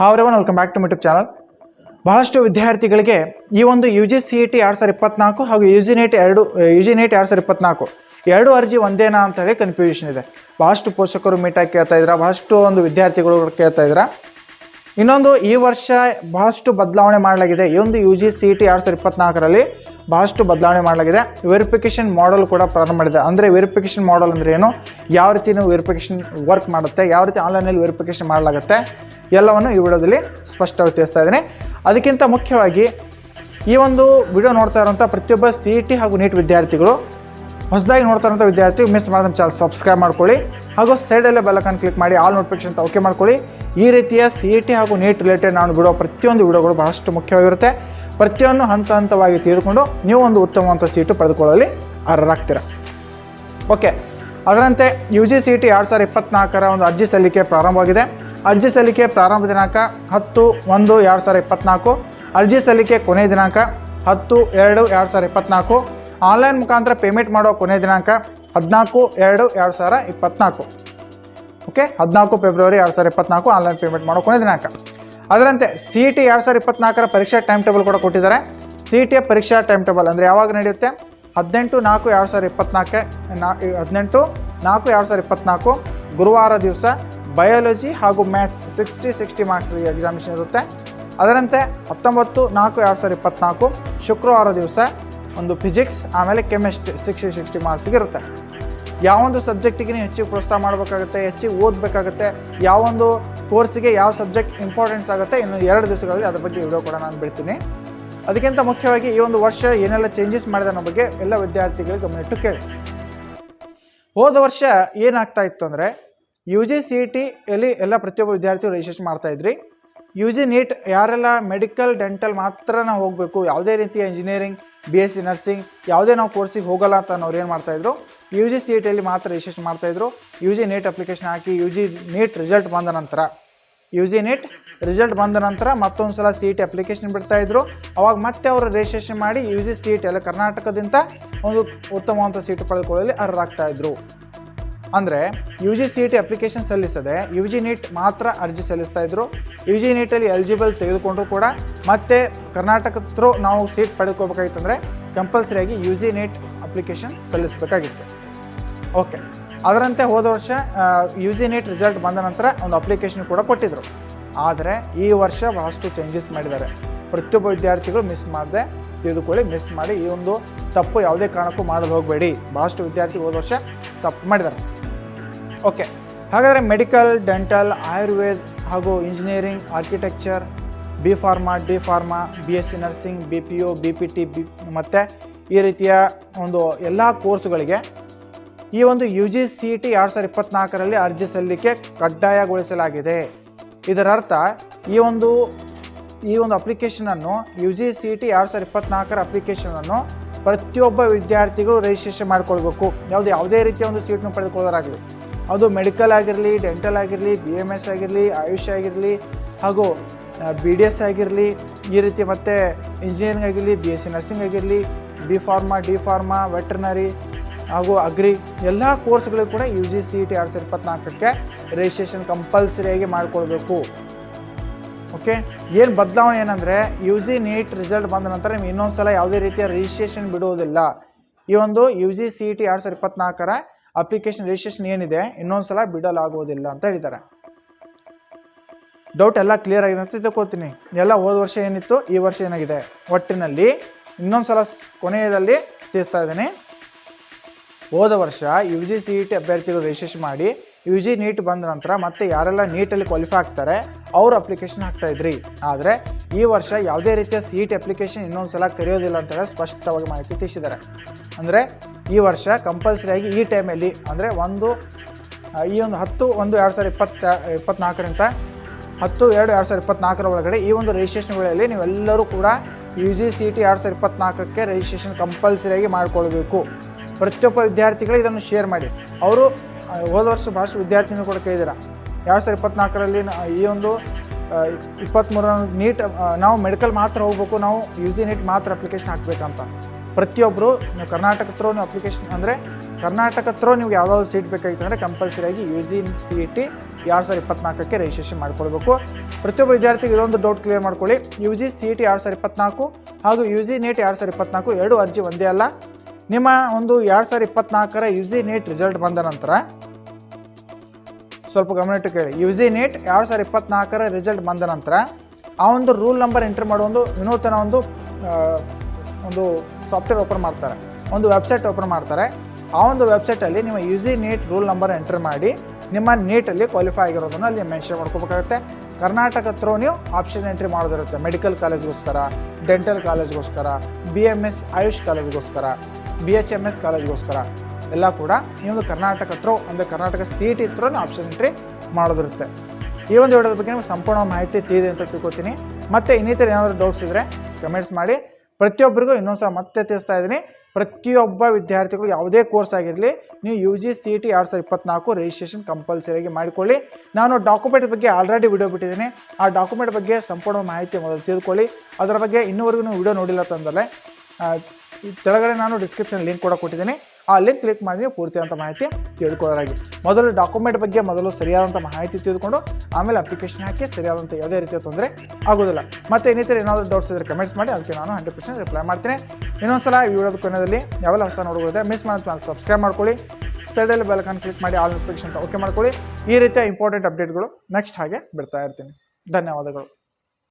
ಹಾವ್ರೆವನ್ welcome back to YouTube channel ಬಹಳಷ್ಟು ವಿದ್ಯಾರ್ಥಿಗಳಿಗೆ ಈ ಒಂದು U G C E T ಎರಡು ಸಾವಿರ ಇಪ್ಪತ್ನಾಲ್ಕು ಹಾಗೂ ಯು ಜಿ ನೆಟ್ ಎರಡು ಯು ಜಿ ನೆಟ್ ಎರಡು ಸಾವಿರ ಇಪ್ಪತ್ನಾಲ್ಕು ಎರಡು ಅರ್ಜಿ ಒಂದೇನಾ ಅಂತ ಹೇಳಿ ಕನ್ಫ್ಯೂಷನ್ ಇದೆ. ಬಹಳಷ್ಟು ಪೋಷಕರು ಮೀಟಾಗಿ ಕೇಳ್ತಾ ಇದ್ದೀರಾ ಬಹಳಷ್ಟು ಒಂದು ವಿದ್ಯಾರ್ಥಿಗಳು ಕೇಳ್ತಾ ಇದ್ರ. ಇನ್ನೊಂದು, ಈ ವರ್ಷ ಬಹಳಷ್ಟು ಬದಲಾವಣೆ ಮಾಡಲಾಗಿದೆ. ಈ ಒಂದು ಯು ಜಿ ಸಿ ಟಿ ಎರಡು ಸಾವಿರದ ಇಪ್ಪತ್ನಾಲ್ಕರಲ್ಲಿ ಬಹಳಷ್ಟು ಬದಲಾವಣೆ ಮಾಡಲಾಗಿದೆ. ವೆರಿಫಿಕೇಷನ್ ಮಾಡಲ್ ಕೂಡ ಪ್ರಾರಂಭ ಮಾಡಿದೆ. ಅಂದರೆ ವೆರಿಫಿಕೇಷನ್ ಮಾಡಲ್ ಅಂದರೆ ಏನು? ಯಾವ ರೀತಿ ನೀವು ವೆರಿಫಿಕೇಷನ್ ವರ್ಕ್ ಮಾಡುತ್ತೆ, ಯಾವ ರೀತಿ ಆನ್ಲೈನಲ್ಲಿ ವೆರಿಫಿಕೇಷನ್ ಮಾಡಲಾಗುತ್ತೆ, ಎಲ್ಲವನ್ನು ಈ ವಿಡಿಯೋದಲ್ಲಿ ಸ್ಪಷ್ಟವಾಗಿ ತಿಳಿಸ್ತಾ ಇದ್ದೀನಿ. ಅದಕ್ಕಿಂತ ಮುಖ್ಯವಾಗಿ, ಈ ಒಂದು ವಿಡಿಯೋ ನೋಡ್ತಾ ಇರುವಂಥ ಪ್ರತಿಯೊಬ್ಬ ಸಿ ಇ ಟಿ ಹಾಗೂ ನೀಟ್ ವಿದ್ಯಾರ್ಥಿಗಳು ಹೊಸದಾಗಿ ನೋಡ್ತಾ ಇರೋಂಥ ವಿದ್ಯಾರ್ಥಿ ಮಿಸ್ ಮಾಡಿದ ಚಾನಲ್ ಸಬ್ಸ್ಕ್ರೈಬ್ ಮಾಡ್ಕೊಳ್ಳಿ. ಹಾಗೂ ಸೈಡಲ್ಲೇ ಬೆಲ್ಲಕನ್ ಕ್ಲಿಕ್ ಮಾಡಿ ಆಲ್ ನೋಟಿಫಿಕೇಶನ್ ಅಂತ ಓಕೆ ಮಾಡ್ಕೊಳ್ಳಿ. ಈ ರೀತಿಯ ಸಿ ಇ ಟಿ ಹಾಗೂ ನೀಟ್ ರಿಲೇಟೆಡ್ ನಾನು ಬಿಡೋ ಪ್ರತಿಯೊಂದು ವಿಡಿಯೋಗಳು ಬಹಳಷ್ಟು ಮುಖ್ಯವಾಗಿರುತ್ತೆ. ಪ್ರತಿಯೊಂದು ಹಂತ ಹಂತವಾಗಿ ತಿಳಿದುಕೊಂಡು ನೀವು ಒಂದು ಉತ್ತಮವಂತ ಸೀಟು ಪಡೆದುಕೊಳ್ಳಲಿ. ಅರ್ಹರಾಗ್ತೀರ? ಓಕೆ ಅದರಂತೆ ಯು ಜಿ ಸಿ ಟಿ ಎರಡು ಸಾವಿರದ ಇಪ್ಪತ್ತ್ನಾಲ್ಕರ ಒಂದು ಅರ್ಜಿ ಸಲ್ಲಿಕೆ ಪ್ರಾರಂಭವಾಗಿದೆ. ಅರ್ಜಿ ಸಲ್ಲಿಕೆ ಪ್ರಾರಂಭ ದಿನಾಂಕ ಹತ್ತು ಒಂದು ಎರಡು ಸಾವಿರದ ಇಪ್ಪತ್ತ್ನಾಲ್ಕು ಅರ್ಜಿ ಸಲ್ಲಿಕೆ ಕೊನೆಯ ದಿನಾಂಕ ಹತ್ತು ಎರಡು ಎರಡು ಸಾವಿರದ ಇಪ್ಪತ್ನಾಲ್ಕು. ಆನ್ಲೈನ್ ಮುಖಾಂತರ ಪೇಮೆಂಟ್ ಮಾಡೋ ಕೊನೆಯ ದಿನಾಂಕ ಹದಿನಾಲ್ಕು ಎರಡು ಎರಡು ಸಾವಿರ ಇಪ್ಪತ್ನಾಲ್ಕು. ಓಕೆ? ಹದಿನಾಲ್ಕು ಫೆಬ್ರವರಿ ಎರಡು ಸಾವಿರದ ಇಪ್ಪತ್ನಾಲ್ಕು ಆನ್ಲೈನ್ ಪೇಮೆಂಟ್ ಮಾಡೋ ಕೊನೆ ದಿನಾಂಕ. ಅದರಂತೆ ಸಿ ಇ ಟಿ ಎರಡು ಸಾವಿರ ಇಪ್ಪತ್ನಾಲ್ಕರ ಪರೀಕ್ಷಾ ಟೈಮ್ ಟೇಬಲ್ ಕೂಡ ಕೊಟ್ಟಿದ್ದಾರೆ. ಸಿ ಟಿ ಪರೀಕ್ಷಾ ಟೈಮ್ ಟೇಬಲ್ ಅಂದರೆ ಯಾವಾಗ ನಡೆಯುತ್ತೆ? ಹದಿನೆಂಟು ನಾಲ್ಕು ಎರಡು ಸಾವಿರ ಇಪ್ಪತ್ತ್ನಾಲ್ಕೆ ನಾ ಹದಿನೆಂಟು ನಾಲ್ಕು ಎರಡು ಸಾವಿರ ಇಪ್ಪತ್ತ್ನಾಲ್ಕು ಗುರುವಾರ ದಿವಸ ಬಯಾಲಜಿ ಹಾಗೂ maths sixty sixty marks examination ಇರುತ್ತೆ. ಅದರಂತೆ ಹತ್ತೊಂಬತ್ತು ನಾಲ್ಕು ಎರಡು ಸಾವಿರ ಇಪ್ಪತ್ತ್ನಾಲ್ಕು ಶುಕ್ರವಾರ ದಿವಸ ಒಂದು ಫಿಸಿಕ್ಸ್ ಆಮೇಲೆ ಕೆಮಿಸ್ಟ್ರಿ ಸಿಕ್ಸ್ಟಿ ಸಿಕ್ಸ್ಟಿ ಮಾರ್ಕ್ಸಿಗೆ ಇರುತ್ತೆ. ಯಾವೊಂದು ಸಬ್ಜೆಕ್ಟಿಗೆ ನೀವು ಹೆಚ್ಚಿಗೆ ಪ್ರೋತ್ಸಾಹ ಮಾಡಬೇಕಾಗುತ್ತೆ, ಹೆಚ್ಚಿಗೆ ಓದಬೇಕಾಗುತ್ತೆ ಯಾವೊಂದು ಕೋರ್ಸಿಗೆ ಯಾವ ಸಬ್ಜೆಕ್ಟ್ ಇಂಪಾರ್ಟೆನ್ಸ್ ಆಗುತ್ತೆ, ಇನ್ನು ಎರಡು ದಿವಸಗಳಲ್ಲಿ ಅದ್ರ ಬಗ್ಗೆ ವಿಡಿಯೋ ಕೂಡ ನಾನು ಬಿಡ್ತೀನಿ. ಅದಕ್ಕಿಂತ ಮುಖ್ಯವಾಗಿ ಈ ಒಂದು ವರ್ಷ ಏನೆಲ್ಲ ಚೇಂಜಸ್ ಮಾಡಿದೆ ಅನ್ನೋ ಬಗ್ಗೆ ಎಲ್ಲ ವಿದ್ಯಾರ್ಥಿಗಳಿಗೆ ಗಮನಿಟ್ಟು ಕೇಳಿ. ಹೋದ ವರ್ಷ ಏನಾಗ್ತಾ ಇತ್ತು ಅಂದರೆ ಯು ಜಿ ಸಿ ಟಿಯಲ್ಲಿ ಎಲ್ಲ ಪ್ರತಿಯೊಬ್ಬ ವಿದ್ಯಾರ್ಥಿಗಳು ಮಾಡ್ತಾ ಇದ್ರಿ. ಯು ಜಿ ನೀಟ್ ಯಾರೆಲ್ಲ ಮೆಡಿಕಲ್ ಡೆಂಟಲ್ ಮಾತ್ರ ಹೋಗಬೇಕು, ಯಾವುದೇ ರೀತಿಯ engineering B S C nursing ಯಾವುದೇ ನಾವು ಕೋರ್ಸಿಗೆ ಹೋಗಲ್ಲ ಅಂತ ಅನ್ನೋರು ಏನು ಮಾಡ್ತಾಯಿದ್ರು ಯು ಜಿ ಸಿ ಇ ಟಿಯಲ್ಲಿ ಮಾತ್ರ ರಿಜಿಸ್ಟ್ರೇಷನ್ ಮಾಡ್ತಾಯಿದ್ರು ಯು ಜಿ ನೀಟ್ ಅಪ್ಲಿಕೇಶನ್ ಹಾಕಿ ಯು ಜಿ ನೀಟ್ ರಿಸಲ್ಟ್ ಬಂದ ನಂತರ ಯು ಜಿ ನೀಟ್ ರಿಸಲ್ಟ್ ಬಂದ ನಂತರ ಮತ್ತೊಂದು ಸಲ ಸಿ ಇ ಟಿ ಅಪ್ಲಿಕೇಶನ್ ಬಿಡ್ತಾಯಿದ್ರು ಅವಾಗ ಮತ್ತೆ ಅವರು ರಿಜಿಸ್ಟ್ರೇಷನ್ ಮಾಡಿ U G C E T ಎಲ್ಲ ಕರ್ನಾಟಕದಿಂದ ಒಂದು ಉತ್ತಮವಾದಂಥ ಸೀಟು ಪಡೆದುಕೊಳ್ಳಲು ಅರ್ಹರಾಗ್ತಾ ಇದ್ರು. ಅಂದರೆ U G C E T application ಸಲ್ಲಿಸದೆ U G NEET ಮಾತ್ರ ಅರ್ಜಿ ಸಲ್ಲಿಸ್ತಾ ಇದ್ರು. ಯು ಜಿ ನೀಟಲ್ಲಿ ಎಲಿಜಿಬಲ್ ತೆಗೆದುಕೊಂಡ್ರು ಕೂಡ. ಮತ್ತೆ ಕರ್ನಾಟಕ ಥ್ರೂ ನಾವು ಸೀಟ್ ಪಡೆದುಕೋಬೇಕಾಗಿತ್ತಂದರೆ ಕಂಪಲ್ಸರಿಯಾಗಿ ಯು ಜಿ ನೀಟ್ ಅಪ್ಲಿಕೇಶನ್ ಸಲ್ಲಿಸಬೇಕಾಗಿತ್ತು. ಓಕೆ ಅದರಂತೆ ಹೋದ ವರ್ಷ ಯು ಜಿ ನೀಟ್ ರಿಸಲ್ಟ್ ಬಂದ ನಂತರ ಒಂದು ಅಪ್ಲಿಕೇಶನ್ ಕೂಡ ಕೊಟ್ಟಿದ್ದರು ಆದರೆ ಈ ವರ್ಷ ಬಹಳಷ್ಟು ಚೇಂಜಸ್ ಮಾಡಿದ್ದಾರೆ. ಪ್ರತಿಯೊಬ್ಬ ವಿದ್ಯಾರ್ಥಿಗಳು ಮಿಸ್ ಮಾಡದೆ ತಿಳಿದುಕೊಳ್ಳಿ ಮಿಸ್ ಮಾಡಿ ಈ ಒಂದು ತಪ್ಪು ಯಾವುದೇ ಕಾರಣಕ್ಕೂ ಮಾಡಲು ಹೋಗಬೇಡಿ. ಭಾಳಷ್ಟು ವಿದ್ಯಾರ್ಥಿ ಹೋದ ವರ್ಷ ತಪ್ಪು ಮಾಡಿದ್ದಾರೆ. ಓಕೆ ಹಾಗಾದರೆ ಮೆಡಿಕಲ್ ಡೆಂಟಲ್ ಆಯುರ್ವೇದ ಹಾಗೂ engineering architecture B pharma D pharma B S C nursing B P U B P T B ಮತ್ತು ಈ ರೀತಿಯ ಒಂದು ಎಲ್ಲ ಕೋರ್ಸ್ಗಳಿಗೆ ಈ ಒಂದು ಯು ಜಿ ಸಿ ಟಿ ಎರಡು ಸಾವಿರದ ಇಪ್ಪತ್ತ್ನಾಲ್ಕರಲ್ಲಿ ಅರ್ಜಿ ಸಲ್ಲಿಕೆ ಕಡ್ಡಾಯಗೊಳಿಸಲಾಗಿದೆ. ಇದರರ್ಥ ಈ ಒಂದು ಈ ಒಂದು ಅಪ್ಲಿಕೇಶನನ್ನು ಯು ಜಿ ಸಿ ಟಿ ಎರಡು ಸಾವಿರದ ಇಪ್ಪತ್ತ್ನಾಲ್ಕರ ಅಪ್ಲಿಕೇಶನನ್ನು ಪ್ರತಿಯೊಬ್ಬ ವಿದ್ಯಾರ್ಥಿಗಳು ರಿಜಿಸ್ಟ್ರೇಷನ್ ಮಾಡ್ಕೊಳ್ಬೇಕು. ಯಾವುದೇ ಯಾವುದೇ ರೀತಿಯ ಒಂದು ಸೀಟನ್ನು ಪಡೆದುಕೊಳ್ಳೋರಾಗಲಿ ಅದು ಮೆಡಿಕಲ್ ಆಗಿರಲಿ ಡೆಂಟಲ್ ಆಗಿರಲಿ ಬಿ ಎಂ ಎಸ್ ಆಗಿರಲಿ, ಆಯುಷ್ ಆಗಿರಲಿ, ಹಾಗೂ ಬಿ ಡಿ ಎಸ್ ಆಗಿರಲಿ, ಈ ರೀತಿ ಮತ್ತು ಇಂಜಿನಿಯರಿಂಗ್ ಆಗಿರಲಿ ಬಿ ಎಸ್ ಸಿ ನರ್ಸಿಂಗ್ ಆಗಿರಲಿ B pharma D pharma veterinary ಹಾಗೂ ಅಗ್ರಿ ಎಲ್ಲ ಕೋರ್ಸ್ಗಳಿಗೂ ಕೂಡ ಯು ಜಿ ಸಿ ಟಿ ಎರಡು ಸಾವಿರದ ಇಪ್ಪತ್ನಾಲ್ಕಕ್ಕೆ ರಿಜಿಸ್ಟ್ರೇಷನ್ ಕಂಪಲ್ಸರಿಯಾಗಿ ಮಾಡಿಕೊಳ್ಬೇಕು. ಓಕೆ ಏನು ಬದಲಾವಣೆ ಏನಂದರೆ ಯು ಜಿ ನೀಟ್ ರಿಸಲ್ಟ್ ಬಂದ ನಂತರ ನೀವು ಇನ್ನೊಂದು ಸಲ ಯಾವುದೇ ರೀತಿಯ ರಿಜಿಸ್ಟ್ರೇಷನ್ ಬಿಡುವುದಿಲ್ಲ. ಈ ಒಂದು ಯು ಜಿ ಸಿ ಟಿ ಎರಡು ಸಾವಿರದ ಇಪ್ಪತ್ನಾಲ್ಕರ ಅಪ್ಲಿಕೇಶನ್ ರಿಜಿಸ್ಟ್ರೇಷನ್ ಏನಿದೆ ಇನ್ನೊಂದು ಸಲ ಬಿಡಲಾಗುವುದಿಲ್ಲ ಅಂತ ಹೇಳಿದ್ದಾರೆ. ಡೌಟ್ ಎಲ್ಲ ಕ್ಲಿಯರ್ ಆಗಿದೆ ಅಂತ ತಿಳ್ಕೊತೀನಿ. ಎಲ್ಲ ಹೋದ ವರ್ಷ ಏನಿತ್ತು, ಈ ವರ್ಷ ಏನಾಗಿದೆ? ಒಟ್ಟಿನಲ್ಲಿ ಇನ್ನೊಂದು ಸಲ ಕೊನೆಯದಲ್ಲಿ ತಿಳಿಸ್ತಾ ಇದ್ದೀನಿ. ಹೋದ ವರ್ಷ U G C E T ಅಭ್ಯರ್ಥಿಗಳು ರಿಜಿಸ್ಟ್ರೇಷನ್ ಮಾಡಿ ಯು ಜಿ ನೀಟ್ ಬಂದ ನಂತರ ಮತ್ತೆ ಯಾರೆಲ್ಲ ನೀಟಲ್ಲಿ ಕ್ವಾಲಿಫೈ ಆಗ್ತಾರೆ, ಅವ್ರ ಅಪ್ಲಿಕೇಶನ್ ಹಾಕ್ತಾ ಇದ್ರಿ. ಆದರೆ ಈ ವರ್ಷ ಯಾವುದೇ ರೀತಿಯ ಸಿ ಇ ಅಪ್ಲಿಕೇಶನ್ ಇನ್ನೊಂದು ಸಲ ಕರೆಯೋದಿಲ್ಲ ಅಂತೇಳಿ ಸ್ಪಷ್ಟವಾಗಿ ಮಾಹಿತಿ ತಿಳಿಸಿದ್ದಾರೆ. ಅಂದರೆ ಈ ವರ್ಷ ಕಂಪಲ್ಸರಿಯಾಗಿ ಈ ಟೈಮಲ್ಲಿ ಅಂದರೆ ಒಂದು ಈ ಒಂದು ಹತ್ತು, ಒಂದು ಎರಡು ಸಾವಿರದ ಇಪ್ಪತ್ತ ಇಪ್ಪತ್ತ್ನಾಲ್ಕರಿಂದ ಹತ್ತು, ಎರಡು ಎರಡು ಸಾವಿರದ ಇಪ್ಪತ್ತ್ನಾಲ್ಕರ ಒಳಗಡೆ ಈ ಒಂದು ರಿಜಿಸ್ಟ್ರೇಷನ್ ವೇಳೆಯಲ್ಲಿ ನೀವೆಲ್ಲರೂ ಕೂಡ ಯು ಜಿ ಸಿ ಟಿ ಎರಡು ಸಾವಿರದ ಇಪ್ಪತ್ತ್ನಾಲ್ಕಕ್ಕೆ ರಿಜಿಸ್ಟ್ರೇಷನ್ ಕಂಪಲ್ಸರಿಯಾಗಿ ಮಾಡಿಕೊಳ್ಬೇಕು. ಪ್ರತಿಯೊಬ್ಬ ವಿದ್ಯಾರ್ಥಿಗಳು ಇದನ್ನು ಶೇರ್ ಮಾಡಿ. ಅವರು ಹೋದ ವರ್ಷ ಭಾಳಷ್ಟು ವಿದ್ಯಾರ್ಥಿನೂ ಕೂಡ ಕೇಳಿದಿರ. ಎರಡು ಸಾವಿರದ ಇಪ್ಪತ್ತ್ನಾಲ್ಕರಲ್ಲಿ ಈ ಒಂದು ಇಪ್ಪತ್ತ್ಮೂರ ನೀಟ್ ನಾವು ಮೆಡಿಕಲ್ ಮಾತ್ರ ಹೋಗ್ಬೇಕು, ನಾವು ಯು ಜಿ ನೀಟ್ ಮಾತ್ರ ಅಪ್ಲಿಕೇಶನ್ ಹಾಕಬೇಕಂತ. ಪ್ರತಿಯೊಬ್ಬರು ನೀವು ಕರ್ನಾಟಕ ಥ್ರೋ ನೀವು ಅಪ್ಲಿಕೇಶನ್ ಅಂದರೆ ಕರ್ನಾಟಕ ಥ್ರೋ ನೀವು ಯಾವುದಾದ್ರು ಸೀಟ್ ಬೇಕಾಗಿತ್ತು ಅಂದರೆ ಕಂಪಲ್ಸರಿಯಾಗಿ U G C E T ಎರಡು ಸಾವಿರದ ಇಪ್ಪತ್ನಾಲ್ಕಕ್ಕೆ ರಿಜಿಸ್ಟ್ರೇಷನ್ ಮಾಡ್ಕೊಳ್ಬೇಕು. ಪ್ರತಿಯೊಬ್ಬ ವಿದ್ಯಾರ್ಥಿಗೆ ಇದೊಂದು ಡೌಟ್ ಕ್ಲಿಯರ್ ಮಾಡ್ಕೊಳ್ಳಿ. U G C E T ಎರಡು ಸಾವಿರದ ಇಪ್ಪತ್ನಾಲ್ಕು ಹಾಗೂ ಯು ಜಿ ನೀಟ್ ಎರಡು ಸಾವಿರದ ಇಪ್ಪತ್ನಾಲ್ಕು ಎರಡು ಅರ್ಜಿ ಒಂದೇ ಅಲ್ಲ. ನಿಮ್ಮ ಒಂದು ಎರಡು ಸಾವಿರದ ಇಪ್ಪತ್ನಾಲ್ಕರ ಯು ಜಿ ನೀಟ್ ರಿಸಲ್ಟ್ ಬಂದ ನಂತರ ಸ್ವಲ್ಪ ಗಮನಿಟ್ಟು ಕೇಳಿ. ಯು ಜಿ ನೀಟ್ ಎರಡು ಸಾವಿರದ ಇಪ್ಪತ್ನಾಲ್ಕರ ರಿಸಲ್ಟ್ ಬಂದ ನಂತರ ಆ ಒಂದು ರೂಲ್ ನಂಬರ್ ಎಂಟ್ರ್ ಮಾಡೋ ಒಂದು ವಿನೂತನ ಒಂದು ಒಂದು ಸಾಫ್ಟ್ವೇರ್ ಓಪನ್ ಮಾಡ್ತಾರೆ. ಒಂದು ವೆಬ್ಸೈಟ್ ಓಪನ್ ಮಾಡ್ತಾರೆ. ಆ ಒಂದು ವೆಬ್ಸೈಟಲ್ಲಿ ನೀವು U G NEET roll number enter ಮಾಡಿ, ನಿಮ್ಮ ನೀಟಲ್ಲಿ ಕ್ವಾಲಿಫೈ ಆಗಿರೋದನ್ನು ಅಲ್ಲಿ ಮೆನ್ಷನ್ ಮಾಡ್ಕೋಬೇಕಾಗುತ್ತೆ. ಕರ್ನಾಟಕ ಥ್ರೋ ನೀವು ಆಪ್ಷನ್ ಎಂಟ್ರಿ ಮಾಡೋದಿರುತ್ತೆ. ಮೆಡಿಕಲ್ ಕಾಲೇಜ್ಗೋಸ್ಕರ ಡೆಂಟಲ್ ಕಾಲೇಜ್ಗೋಸ್ಕರ ಬಿ ಎಂ ಎಸ್ ಆಯುಷ್ ಕಾಲೇಜ್ಗೋಸ್ಕರ ಬಿ ಎಚ್ ಎಂ ಎಸ್ ಕಾಲೇಜ್ಗೋಸ್ಕರ ಎಲ್ಲ ಕೂಡ ನೀವು ಕರ್ನಾಟಕ ಥ್ರೋ ಅಂದರೆ Karnataka C T option entry ಮಾಡೋದಿರುತ್ತೆ. ಈ ಒಂದು ವಿಡಿಯೋದ ಬಗ್ಗೆ ನಿಮಗೆ ಸಂಪೂರ್ಣ ಮಾಹಿತಿ ತಿಳಿದಿದೆ ಅಂತ ತಿಳ್ಕೊತೀನಿ. ಮತ್ತು ಇನ್ನಿತರ ಏನಾದರೂ ಡೌಟ್ಸ್ ಇದ್ದರೆ ಕಮೆಂಟ್ಸ್ ಮಾಡಿ. ಪ್ರತಿಯೊಬ್ಬರಿಗೂ ಇನ್ನೊಂದು ಸಲ ಮತ್ತೆ ತಿಳಿಸ್ತಾ ಇದ್ದೀನಿ. ಪ್ರತಿಯೊಬ್ಬ ವಿದ್ಯಾರ್ಥಿಗಳು ಯಾವುದೇ ಕೋರ್ಸ್ ಆಗಿರಲಿ, ನೀವು ಯು ಜಿ ಸಿ ಟಿ ಎರಡು ಸಾವಿರದ ಇಪ್ಪತ್ನಾಲ್ಕು ರಿಜಿಸ್ಟ್ರೇಷನ್ ಕಂಪಲ್ಸರಿಯಾಗಿ ಮಾಡಿಕೊಳ್ಳಿ. ನಾನು ಡಾಕ್ಯುಮೆಂಟ್ ಬಗ್ಗೆ ಆಲ್ರೆಡಿ ವಿಡಿಯೋ ಬಿಟ್ಟಿದ್ದೀನಿ. ಆ ಡಾಕ್ಯುಮೆಂಟ್ ಬಗ್ಗೆ ಸಂಪೂರ್ಣ ಮಾಹಿತಿ ಮೊದಲು ತಿಳ್ಕೊಳ್ಳಿ ಅದರ ಬಗ್ಗೆ ಇನ್ನೂವರೆಗೂ ನೀವು ವಿಡಿಯೋ ನೋಡಿಲ್ಲ ತಂದಲ್ಲೇ ಕೆಳಗಡೆ ನಾನು ಡಿಸ್ಕ್ರಿಪ್ಷನ್ ಲಿಂಕ್ ಕೂಡ ಕೊಟ್ಟಿದ್ದೀನಿ. ಆ ಲಿಂಕ್ ಕ್ಲಿಕ್ ಮಾಡಿ ನೀವು ಪೂರ್ತಿಯಾದಂಥ ಮಾಹಿತಿ ತಿಳ್ಕೊಳ್ಳೋದಾಗಿ ಮೊದಲು ಡಾಕ್ಯುಮೆಂಟ್ ಬಗ್ಗೆ ಮೊದಲು ಸರಿಯಾದಂಥ ಮಾಹಿತಿ ತಿಳಿದುಕೊಂಡು ಆಮೇಲೆ ಅಪ್ಲಿಕೇಶನ್ ಹಾಕಿ ಸರಿಯಾದಂಥ ಯಾವುದೇ ರೀತಿಯ ತೊಂದರೆ ಆಗೋದಿಲ್ಲ ಮತ್ತು ಇನ್ನಿತರ ಏನಾದರೂ ಡೌಟ್ಸ್ ಇದ್ದರೆ ಕಮೆಂಟ್ಸ್ ಮಾಡಿ, ಅದಕ್ಕೆ ನಾನು ಹಂಡ್ರೆಡ್ ಪರ್ಸೆಂಟ್ ರಿಪ್ಲೈ ಮಾಡ್ತೀನಿ. ಇನ್ನೊಂದ್ಸಲ ಈ ವಿಡಿಯೋದ ಕೊನೆಯಲ್ಲಿ ಯಾವೆಲ್ಲ ಹೊಸ ನೋಡೋದಿದ್ರೆ ಮಿಸ್ ಮಾಡೋದು ಸಬ್ಸ್ಕ್ರೈಬ್ ಮಾಡ್ಕೊಳ್ಳಿ. ಸೈಡಲ್ಲಿ ಬೆಲ್ಕನ್ ಕ್ಲಿಕ್ ಮಾಡಿ ಆಲ್ ನೋಟಿಫಿಕೇಶನ್ ಓಕೆ ಮಾಡ್ಕೊಳ್ಳಿ. ಈ ರೀತಿಯ ಇಂಪಾರ್ಟೆಂಟ್ ಅಪ್ಡೇಟ್ಗಳು ನೆಕ್ಸ್ಟ್ ಹಾಗೆ ಬಿಡ್ತಾ ಇರ್ತೀನಿ. ಧನ್ಯವಾದಗಳು.